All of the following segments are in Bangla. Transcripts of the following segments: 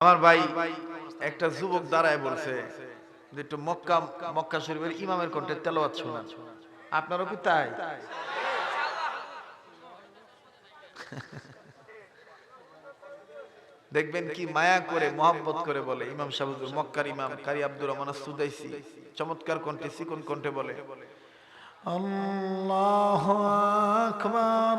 আমার ভাই একটা যুবক দাঁড়ায় বলছে একটু মক্কা মক্কা শরীফের ইমামের কণ্ঠে তেলাওয়াত শোনান আপনারও কি তাই? দেখবেন কি মায়া করে মোহাম্মত করে বলে, ইমাম সাহেব মক্কার ইমাম কারি আব্দুর রহমান সুদাইসি চমৎকার কণ্ঠে চিকন কণ্ঠে বলে, আল্লাহ আকবার।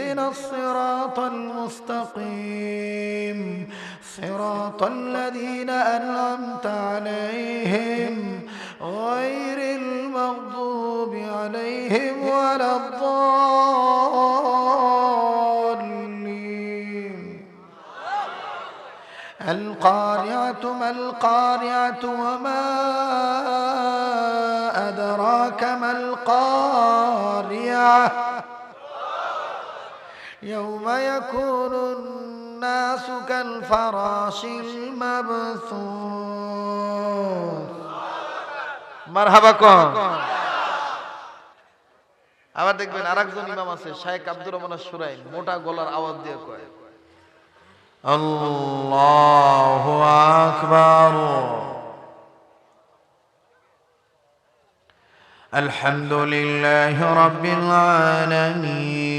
اهدنا الصراط المستقيم. صراط الذين أنعمت عليهم. غير المغضوب عليهم ولا الضالين. القارعة ما القارعة وما أدراك ما القارعة. يوم يكون الناس كالفراش المبثوث مرحبا كون আবার দেখবেন আরেকজন ইমাম আছে শায়েখ আব্দুর রহমান সুরাই মোটা গলার আওয়াজ দিয়ে কয় الله أكبر الحمد لله رب العالمين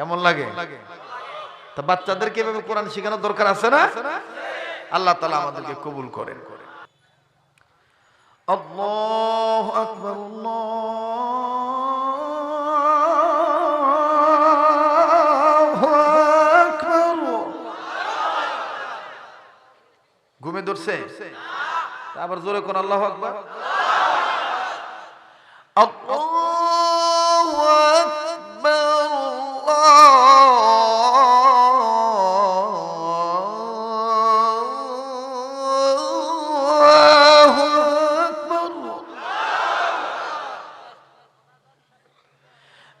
কেমন লাগে? তা বাচ্চাদেরকে এভাবে কোরআন শেখানোর দরকার আছে না? আল্লাহ তালা আমাদেরকে কবুল করেন। আল্লাহ আকবর ঘুমে ধরছে? আবার জোরে কোন আল্লাহ আকবর।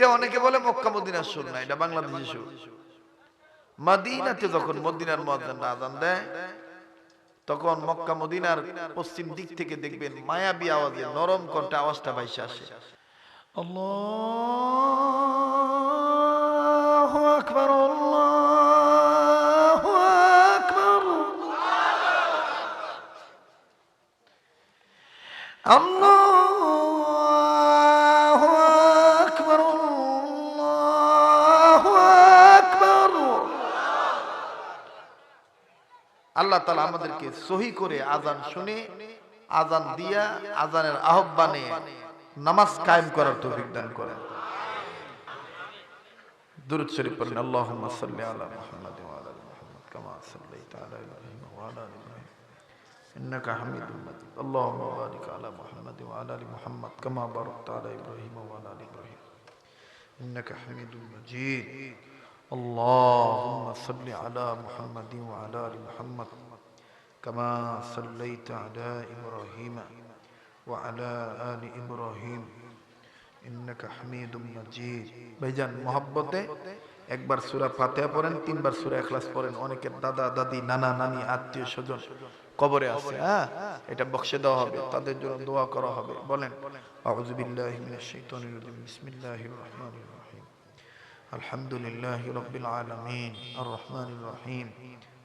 এইটা অনেকে বলে মক্কা, মদিনার সুর না, এটা বাংলাদেশের সুর। মদিনাতে যখন মদিনার মুয়াজ্জিন আজান দেয়, তখন মক্কা, মদিনার পশ্চিম দিক থেকে দেখবেন মায়াবী আওয়াজে, নরম কণ্ঠে আওয়াজটা ভাইসে আসে। আল্লাহু আকবার আল্লাহু আকবার। আল্লাহু তালা আমাদেরকে সহি করে আজান শুনে আজান দিয়া আজানের আহ্বানে নামাজ কায়েম করার তৌফিক দান করেন দুরুদ শরীফ পড়েন আল্লাহুম্মা সাল্লি আলা মুহাম্মাদ ওয়া আলা আলি মুহাম্মাদ কামা সাল্লাইতা আলা ইব্রাহিম ওয়া আলা আলি ইব্রাহিম إنك حميد مجيد اللهم بارك على محمد وعلى آل محمد كما باركت على إبراهيم وعلى آل إبراهيم إنك حميد مجيد اللهم صل على محمد وعلى آل محمد كما صليت على إبراهيم وعلى آل إبراهيم إنك حميد مجيد ভাইজান মহব্বতে একবার সূরা ফাতিহা পড়েন তিনবার সূরা ইখলাস পড়েন অনেকের দাদা দাদি নানা নানি আত্মীয় স্বজন কবরে আছে হ্যাঁ এটা বক্সে দেওয়া হবে তাদের জন্য দোয়া করা হবে বলেন আউযু বিল্লাহি মিনাশ শাইতানির রাজিম বিসমিল্লাহির রহমানির রহিম আলহামদুলিল্লাহি রাব্বিল আলামিন আর রহমানির রহিম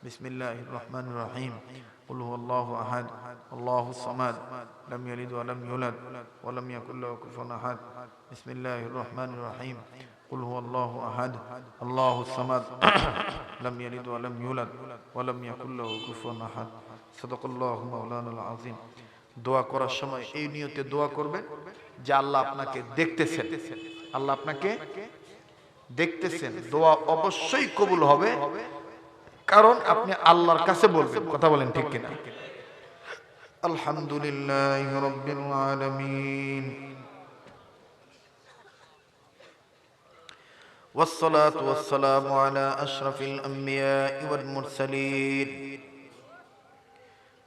بسم الله الرحمن الرحيم قل هو الله أحد الله الصمد لم يلد ولم يولد ولم يكن له كفوا أحد بسم الله الرحمن الرحيم قل هو الله أحد الله الصمد لم يلد ولم يولد ولم يكن له كفوا أحد صدق الله مولانا العظيم দোয়া করার সময় এই নিয়তে দোয়া করবেন যে আল্লাহ আপনাকে দেখতেছেন আল্লাহ আপনাকে দেখতেছেন দোয়া অবশ্যই কবুল হবে কারণ আপনি আল্লাহর কাছে বলবেন কথা বলেন ঠিক কিনা আলহামদুলিল্লাহ রব্বিল আলামিন والصلاة والسلام على أشرف الأنبياء والمرسلين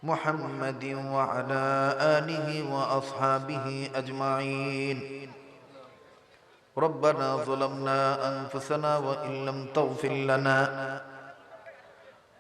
محمد وعلى آله وأصحابه أجمعين ربنا ظلمنا أنفسنا وإن لم تغفر لنا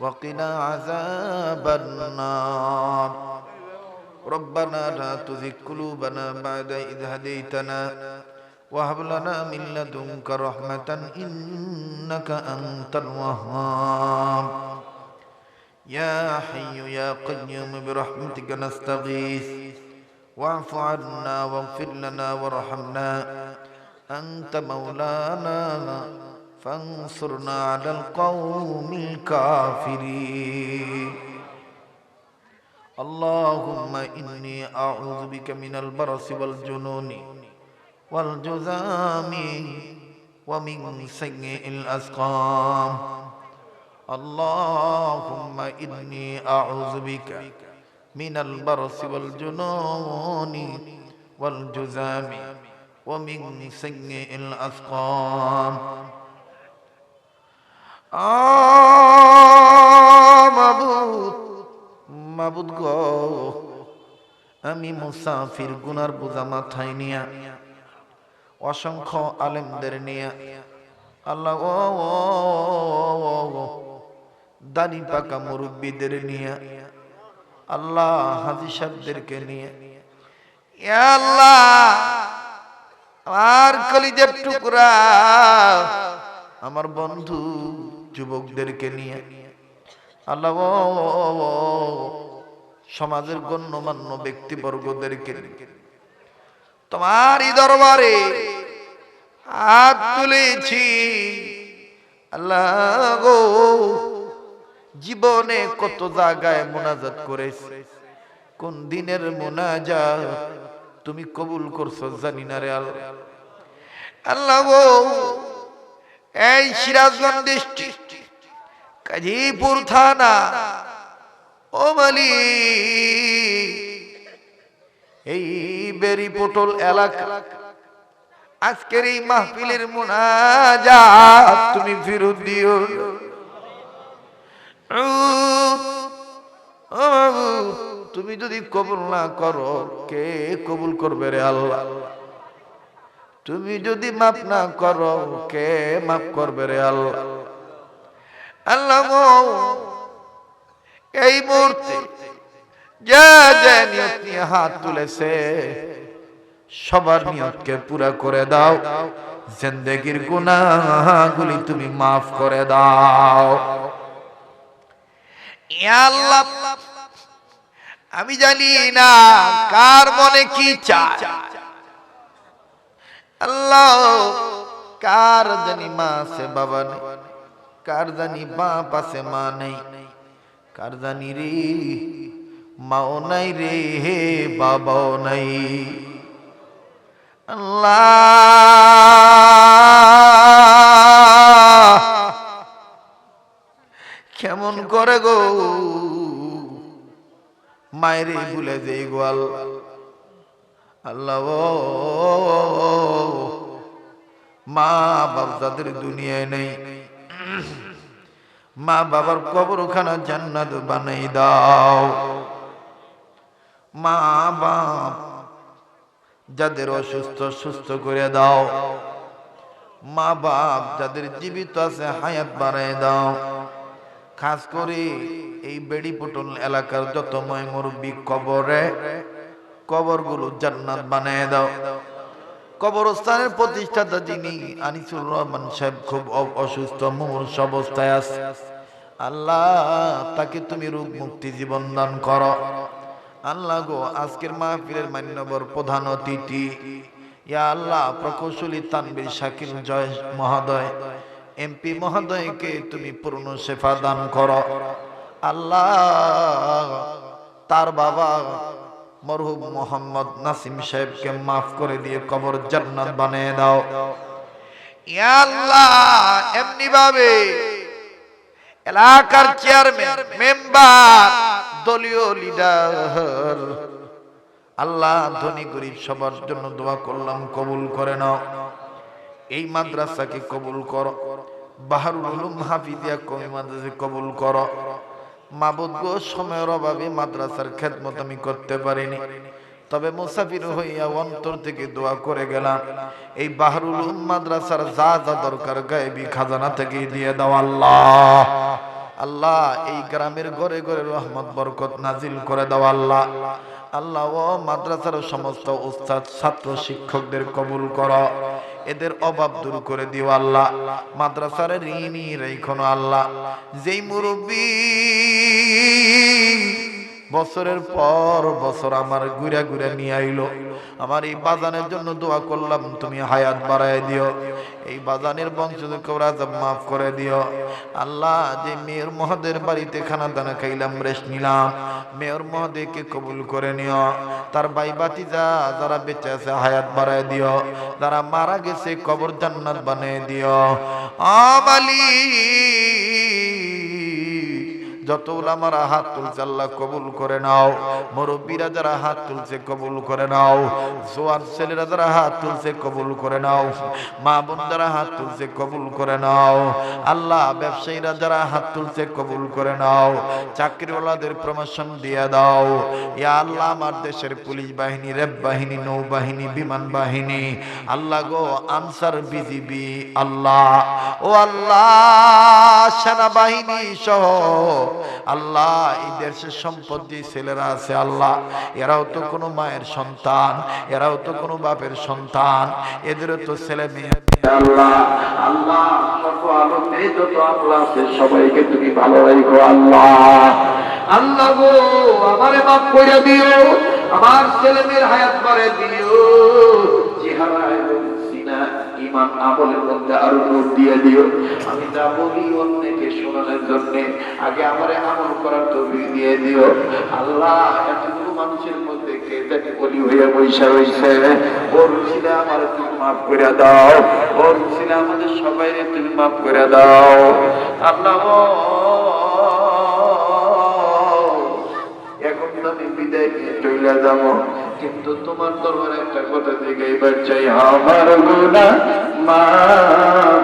وقنا عذاب النار. ربنا لا تزغ قلوبنا بعد إذ هديتنا وهب لنا من لدنك رحمة إنك أنت الوهاب. يا حي يا قيوم برحمتك نستغيث. واعف عنا واغفر لنا وارحمنا. أنت مولانا. فانصرنا على القوم الكافرين. اللهم إني أعوذ بك من البرص والجنون والجذام ومن سيء الأسقام. اللهم إني أعوذ بك من البرص والجنون والجذام ومن سيء الأسقام. মাবুদ গো, আমি মুসাফির গুনার বোঝা মাথায় নিয়া, অসংখ্য আলেমদের নিয়ে, আল্লাহ, ও দাড়ি পাকা মুরব্বীদের নিয়ে, আল্লাহ হাজি সাহেবদেরকে নিয়ে আল্লাহ, আমার কলিজের টুকরা, আমার বন্ধু যুবকদেরকে নিয়ে। আল্লাহ, সমাজের গণ্যমান্য ব্যক্তিবর্গদেরকে তোমারই দরবারে হাত তুলেছি। আল্লাহ গো, জীবনে কত জায়গায় মোনাজাত করেছি। কোন দিনের মোনাজাত তুমি কবুল করছ জানি না রে আল্লাহ। আল্লাহ গো, এই সিরাজগঞ্জ ডিস্ট্রিক্ট কাজীপুর থানা। ও মালি এই বেরি পটল এলাকা। আজকের এই মাহফিলের মোনাজাত তুমি ফিরত দিও। তুমি যদি কবুল না করো, কে কবুল করবে রে আল্লাহ? তুমি যদি মাফ না করো, কে মাফ করবে রে আল্লাহ? আল্লাহ এই মুহূর্তে যে যে নিয়ত নিয়ে হাত তুলেছে, সবার নিয়তকে পুরা করে দাও, জিন্দেগির তুমি মাফ করে দাও। আমি জানি না কার মনে কি চায়। আল্লাহ, কার জানি মা আছে, বাবা নেই। কার জানি আছে, মা নেই। কার জানি রে, মাও নাই রে, হে বাবাও নাই। কেমন করে গো? মায়েরে ভুলে যে গোয়াল আল্লাহ। মা বাপ যাদের দুনিয়ায় নেই। মা বাবার কবরখানা জান্নাত বানাই দাও। মা, বাপ, যাদের অসুস্থ, সুস্থ করে দাও। মা, বাপ, যাদের জীবিত আছে, হায়াত বাড়াই দাও। খাস করে এই বেড়ি পটল এলাকার যত ময় মুরব্বী কবরে, কবরগুলো জান্নাত বানিয়ে দাও। কবরস্থানের প্রতিষ্ঠাতা যিনি আনিসুর রহমান সাহেব খুব অসুস্থ, মুমূর্ষ অবস্থায় আছে। আল্লাহ, তাকে তুমি রূপ মুক্তি জীবন দান করো। আল্লাহ গো, আজকের মাহফিলের মান্যবর প্রধান অতিথি। ইয়া আল্লাহ, প্রকৌশলী তানবীর শাকিল জয় মহোদয়, এমপি মহোদয়কে তুমি পূর্ণ শেফা দান করো। আল্লাহ, তার বাবা মরহুম মোহাম্মদ নাসিম সাহেবকে মাফ করে দিয়ে কবর জান্নাত বানিয়ে দাও। আল্লাহ এমনি ভাবে এলাকার চেয়ারম্যান মেম্বার দলীয় লিডার আল্লাহ ধনী গরিব সবার জন্য দোয়া করলাম, কবুল করে নাও। এই মাদ্রাসাকে কবুল করো। বাহারুল হাফিজিয়া কমি মাদ্রাসা কবুল করো। মাবুদ গো, সময়ের অভাবে মাদ্রাসার খেদমত আমি করতে পারিনি। তবে মুসাফির হইয়া অন্তর থেকে দোয়া করে গেলাম। এই বাহরুল মাদ্রাসার যা যা দরকার গায়েবী খাজানা থেকে দিয়ে দাও আল্লাহ। আল্লাহ, এই গ্রামের ঘরে ঘরে রহমত, বরকত নাজিল করে দাও আল্লাহ। আল্লাহ, ও মাদ্রাসার সমস্ত উস্তাদ, ছাত্র, শিক্ষকদের কবুল করো। এদের অভাব দূর করে দিও আল্লাহ। মাদ্রাসার ঋণী রেখনো আল্লাহ। যেই মুরব্বী বছরের পর বছর আমার ঘুরে ঘুরে নিয়ে আইলো। আমার এই বাজানের জন্য দোয়া করলাম, তুমি হায়াত বাড়ায় দিও। এই বাজানের বংশধর আজব মাফ করে দিও। আল্লাহ, যে মেয়র মহাদের বাড়িতে খানা দানা খাইলাম, রেস্ট নিলাম। মেয়র মহাদেরকে কবুল করে নিও। তার ভাই বাতিজা যারা বেঁচে আছে, হায়াত বাড়ায় দিও। যারা মারা গেছে, কবর জান্নাত বানিয়ে দিও। আমালি যত ওলামারা হাত তুলছে, আল্লাহ কবুল করে নাও। মুরব্বীরা যারা হাত তুলছে, কবুল করে নাও। জোয়ান ছেলেরা যারা হাত তুলছে, কবুল করে নাও। মা বোন যারা হাত তুলছে, কবুল করে নাও। আল্লাহ ব্যবসায়ীরা যারা হাত তুলছে, কবুল করে নাও। চাকরিওয়ালাদের প্রমোশন দিয়ে দাও। ইয়া আল্লাহ, আমার দেশের পুলিশ বাহিনী রেব বাহিনী নৌবাহিনী বিমান বাহিনী। আল্লাহ গো, আনসার বিজিবি, আল্লাহ। ও আল্লাহ, সেনাবাহিনী সহ আল্লাহ এই দেশের সম্পদ সম্পত্তি ছেলেরা আছে আল্লাহ। এরাও তো কোনো মায়ের সন্তান এরাও তো কোনো বাপের সন্তান। এদেরও তো ছেলে মেয়ে আল্লাহ আল্লাহ যত আল্লাহ আছে। সবাইকে তুমি ভালো রাখো আল্লাহ। আল্লাহ গো আমারে মাফ করে দিও আমার ছেলে মেয়ের হায়াত করে দিও। ইমান আমলের মধ্যে আরও নূর দিয়ে দিও। আমি যা বলি অন্যকে শোনানোর জন্য আগে আমারে আমল করার তৌফিক দিয়ে দিও। আল্লাহ এতগুলো মানুষের মধ্যে কে জানি বলি হইয়া বৈশা হইছে। ওর ছিল আমার তুমি মাফ করে দাও। ওর ছিল আমাদের সবাই তুমি মাফ করে দাও। আল্লাহ এখন তো আমি বিদায় নিয়ে চলে যাব। কিন্তু তোমার দরবারে একটা কথা জিগাইবার চাই, আমার গুণা মা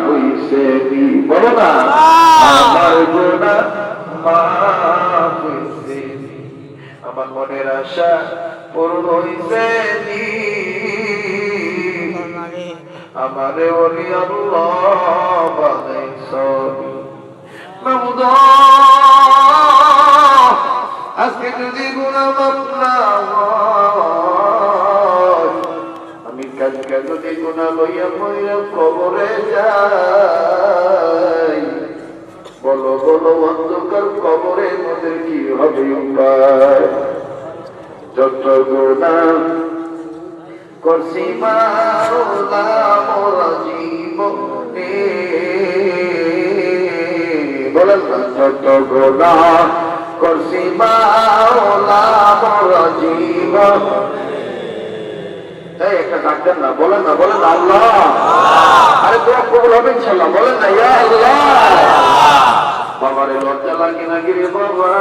বইছে নি। বলো না, আমার গুণা মা আমার মনের আশা পূর্ণ হইছে আমারে ওলি আল্লাহ বানাইছ আজকে যদি গুণা মাপ কালকে যদি গুণা লইয়া মইয়া কবরে যাই, বলো বলো, অন্ধকার কবরে মোদের কি হবে যত গুণা করছি মাওলা, মোরা যত গুণা করছি মাওলা, মোরা এই, একটা ডাক্তার না, বলেন না বলেন না, আল্লাহ। আরে তোরা কবুল হবে ইনশাল্লাহ, বলেন না, ইয়া আল্লাহ। বাবারে, লজ্জা লাগে না গিরে বাবা?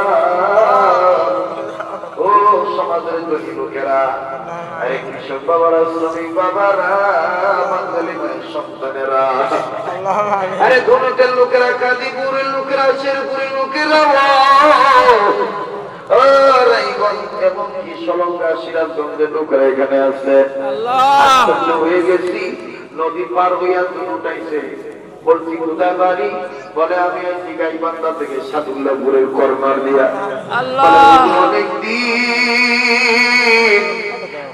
ও, সমাজের ধনী লোকেরা। আরে, কৃষক বাবারা, শ্রমিক বাবারা, বাঙালি সন্তানেরা। আরে ধনুকের লোকেরা, কাদিপুরের লোকেরা, শেরপুরের লোকেরা ও রাইগঞ্জ এবং কি সলঙ্গা সিরাজগঞ্জের লোকেরা এখানে আছে। হয়ে গেছি। নদী পার হইয়া তুমি উঠাইছে। বলছি কোথায় বাড়ি? বলে আমি আছি গাইবান্ধা থেকে সাদুল্লাপুরের কর্নার দিয়া অনেক দিন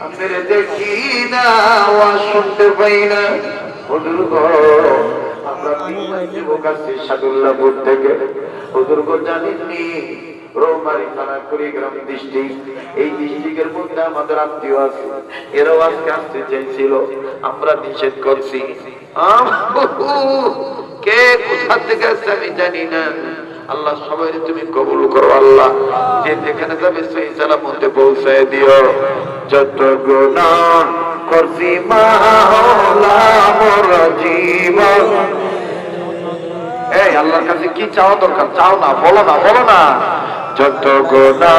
আমি দেখি না আওয়াজ শুনতে পাই না। হুজুর আমরা যুবক আসছি সাদুল্লাপুর থেকে। হুজুর গো জানেননি আল্লাহ সবাই তুমি কবুল করো আল্লাহ। যে যেখানে যাবে সেই সালামতে পৌঁছায় দিও। যত জীবন। এই, আল্লাহর কাছে কি চাওয়া দরকার? চাও না, বলো না বলো না। যত গোনা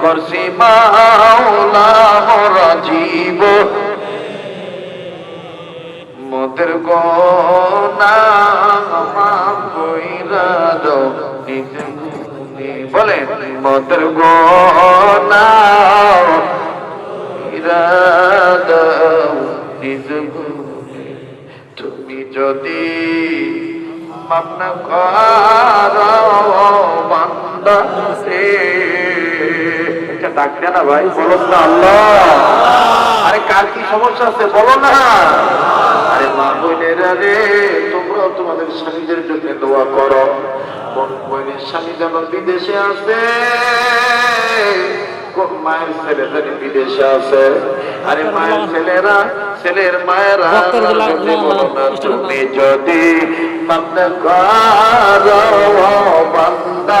করছি মাওলা মোরা জীব মোদের গোনা। বলেন, মোদের গোনা। তুমি যদি মামনা করো এটা ডাক না ভাই বলো না আল্লাহ। আরে কার কি সমস্যা আছে বলো না। আরে মা বোনেরা রে তোমরাও তোমাদের স্বামীদের জন্য দোয়া করো। কোন বোনের স্বামী যেন বিদেশে আছে মায়ের ছেলে বিদেশে আছে। আরে মায়ের ছেলেরা ছেলের মায়েরা না না, তুমি যদি বান্দা করো বান্দা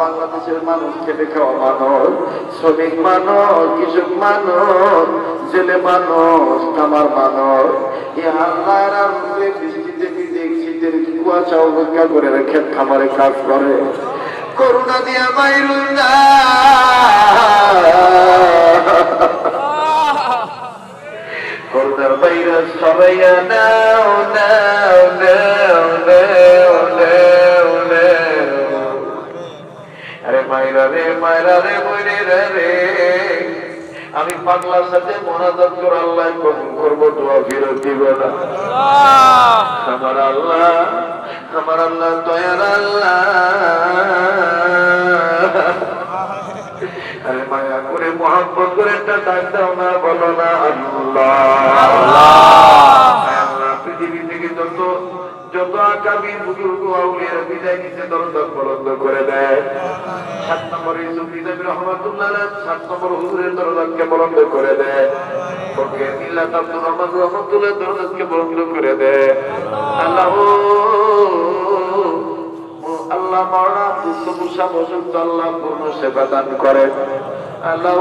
বাংলাদেশের মানুষ খেটে খাওয়া মানুষ, শ্রমিক মানুষ, কৃষক মানুষ, জেলে মানুষ কামার মানুষ। আল্লাহর আনন্দে বৃষ্টিতে ভিজে শীতের কুয়াশা অপেক্ষা করে রেখে খামারে কাজ করে। করুণা দিয়া না। করুণার বাইরে নাও নাও নাও নাও আরে মাইরা রে মাইরা রে বইরে রে আমি পাগলার সাথে মোনাজাত করে আল্লাহ কবুল করব দোয়া ফিরত দিব না। আমার আল্লাহ আমার আল্লাহ দয়ার আল্লাহ। আরে মায়া করে মহাব্বত করে একটা ডাক দাও না বলো না আল্লাহ। যত বুজুর্গ আউলিয়ার বিদায় নিতে দরজা বন্ধ করে দেয়। সাত নম্বর ইউসুফ ইসলাম রহমাতুল্লাহ সাত নম্বর হুজুরের দরজাকে বন্ধ করে দেয়। ওকে মিল্লাত আব্দুর রহমান রহমাতুল্লাহ দরজাকে বন্ধ করে দেয়। আল্লাহ আল্লাহ মাওলানা দুস্থ মুসা পর্যন্ত আল্লাহ পূর্ণ সেবা দান করে আল্লাহ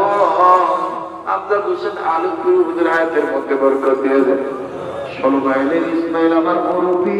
আব্দুল হোসেন আলমপুর হুজুর হায়াতের মধ্যে বরকত দিয়ে দেন। ষোলো মাইলের ইসমাইল আমার মুরব্বী।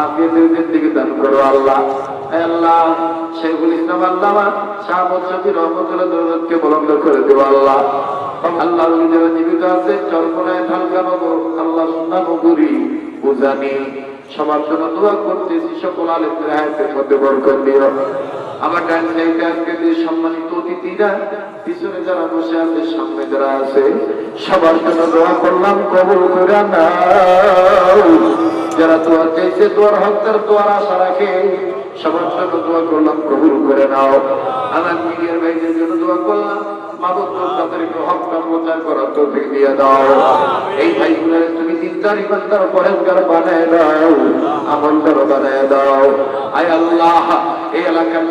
আফিয়াতের জিন্দিগি দান করো আল্লাহ। আল্লাহ, শেখুল ইসলাম আল্লাহ শাহমদ শফি রহমতুল্লাহ দৌলতকে বলন্দ করে দেব আল্লাহ। আল্লাহ যারা জীবিত আছে চল্পনায় আল্লাহ সুন্নানগরী উজানি সবার জন্য দোয়া করতেছি, সকল আলেমদের হায়াতের মধ্যে বরকত আমার ডান সাইডে আজকে যে সম্মানিত অতিথিরা, পিছনে যারা বসে আছে, সামনে যারা আছে, সবার জন্য দোয়া করলাম, কবল করে নাও। যারা দোয়া চাইছে, দোয়ার হকদার দোয়ার আশা রাখে, সবার জন্য দোয়া করলাম, কবুল করে নাও। আমার মিডিয়ার ভাইদের জন্য দোয়া করলাম। মাদক তাদেরকে হকটা প্রচার করার তৌফিক দিয়ে দাও। এই ভাইগুলো তুমি দিনদার ইমানদার পরেজগার বানায় দাও। আমলদার বানায় দাও। আয় আল্লাহ এই এলাকার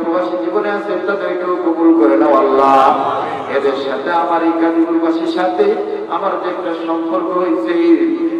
প্রবাসী জীবনে আছে তাদেরকেও কবুল করে নাও আল্লাহ। এদের সাথে আমার এই কাজীপুরবাসীর সাথে আমার যে একটা সম্পর্ক হয়েছে